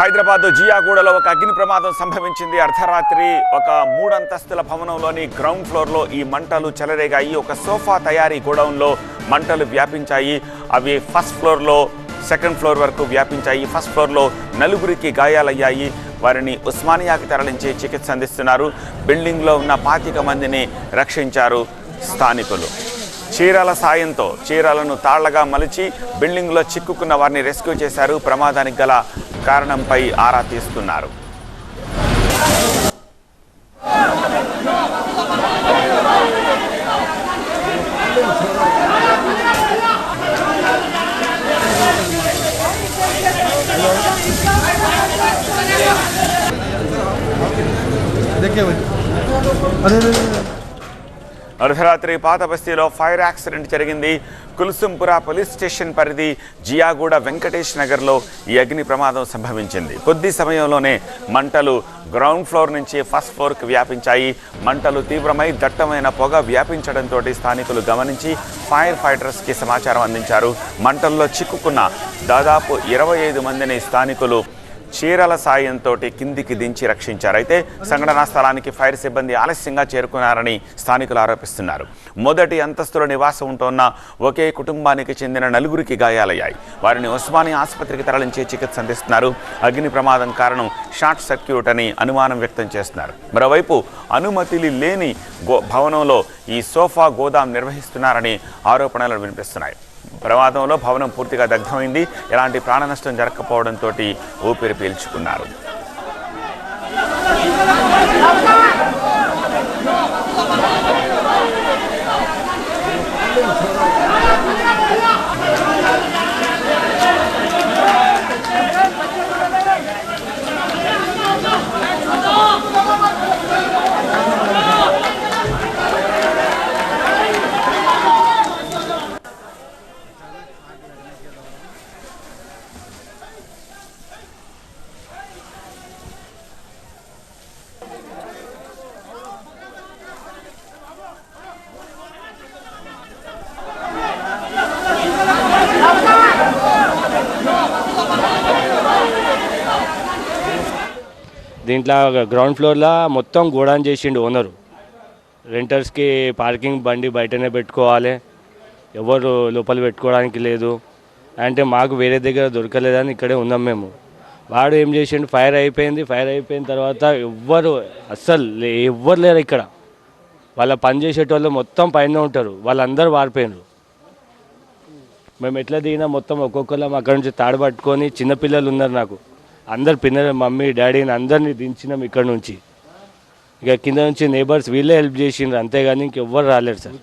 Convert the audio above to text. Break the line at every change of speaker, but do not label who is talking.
హైదరాబాద్ జియాగూడలో ఒక అగ్ని ప్రమాదం సంభవించింది. అర్ధరాత్రి ఒక మూడంతస్తుల భవనంలోని గ్రౌండ్ ఫ్లోర్లో ఈ మంటలు చెలరేగాయి. ఒక సోఫా తయారీ గోడౌన్లో మంటలు వ్యాపించాయి. అవి ఫస్ట్ ఫ్లోర్లో సెకండ్ ఫ్లోర్ వరకు వ్యాపించాయి. ఫస్ట్ ఫ్లోర్లో నలుగురికి గాయాలయ్యాయి. వారిని ఉస్మానియాకి తరలించి చికిత్స అందిస్తున్నారు. బిల్డింగ్లో ఉన్న పాతిక మందిని రక్షించారు స్థానికులు. చీరల సాయంతో చీరలను తాళ్లగా మలిచి బిల్డింగ్లో చిక్కుకున్న వారిని రెస్క్యూ చేశారు ప్రమాదానికి గల కారణంపై ఆరా తీస్తున్నారు
देखे भाई अरे अरे, अरे, अरे।
అర్ధరాత్రి పాత బస్తీలో ఫైర్ యాక్సిడెంట్ జరిగింది. కుల్సుంపుర పోలీస్ స్టేషన్ పరిధి జియాగూడ వెంకటేష్ నగర్లో ఈ అగ్ని ప్రమాదం సంభవించింది. కొద్ది సమయంలోనే మంటలు గ్రౌండ్ ఫ్లోర్ నుంచి ఫస్ట్ ఫ్లోర్కి వ్యాపించాయి. మంటలు తీవ్రమై దట్టమైన పొగ వ్యాపించడంతో స్థానికులు గమనించి ఫైర్ ఫైటర్స్కి సమాచారం అందించారు. మంటల్లో చిక్కుకున్న దాదాపు ఇరవై ఐదు మందిని స్థానికులు చీరల సాయంతో కిందికి దించి రక్షించారు. అయితే సంఘటనా స్థలానికి ఫైర్ సిబ్బంది ఆలస్యంగా చేరుకున్నారని స్థానికులు ఆరోపిస్తున్నారు. మొదటి అంతస్తులో నివాసం ఉంటున్న ఒకే కుటుంబానికి చెందిన నలుగురికి గాయాలయ్యాయి. వారిని ఉస్మానియా ఆసుపత్రికి తరలించి చికిత్స అందిస్తున్నారు. అగ్ని ప్రమాదం కారణం షార్ట్ సర్క్యూట్ అని అనుమానం వ్యక్తం చేస్తున్నారు. మరోవైపు అనుమతిలు లేని గో భవనంలో ఈ సోఫా గోదాం నిర్వహిస్తున్నారని ఆరోపణలు వినిపిస్తున్నాయి. ప్రమాదంలో భవనం పూర్తిగా దగ్ధమైంది. ఎలాంటి ప్రాణ నష్టం జరగకపోవడంతో ఊపిరి పీల్చుకున్నారు.
దీంట్లో గ్రౌండ్ ఫ్లోర్లో మొత్తం గోడాన్ చేసిండు ఓనరు రెంటర్స్కి పార్కింగ్ బండి బయటనే పెట్టుకోవాలి. ఎవరు లోపల పెట్టుకోవడానికి లేదు. అంటే మాకు వేరే దగ్గర దొరకలేదని ఇక్కడే ఉన్నాం మేము. వాడు ఏం చేసిండు? ఫైర్ అయిపోయింది. ఫైర్ అయిపోయిన తర్వాత ఎవ్వరు అస్సలు లే- ఎవ్వరు లేరు ఇక్కడ. వాళ్ళ పని చేసేటోళ్ళు మొత్తం పైన ఉంటారు. వాళ్ళందరూ వారిపోయినారు. మేము ఎట్లా దిగినా మొత్తం ఒక్కొక్కళ్ళం అక్కడ నుంచి తాడు పట్టుకొని చిన్నపిల్లలు ఉన్నారు నాకు. అందరు పిల్లల మమ్మీ డాడీని అందరినీ దించినాం ఇక్కడ నుంచి. ఇక కింద నుంచి నేబర్స్ వీళ్ళే హెల్ప్ చేసిండ్రు అంతేగాని ఇంకెవ్వరు రాలేరు సార్.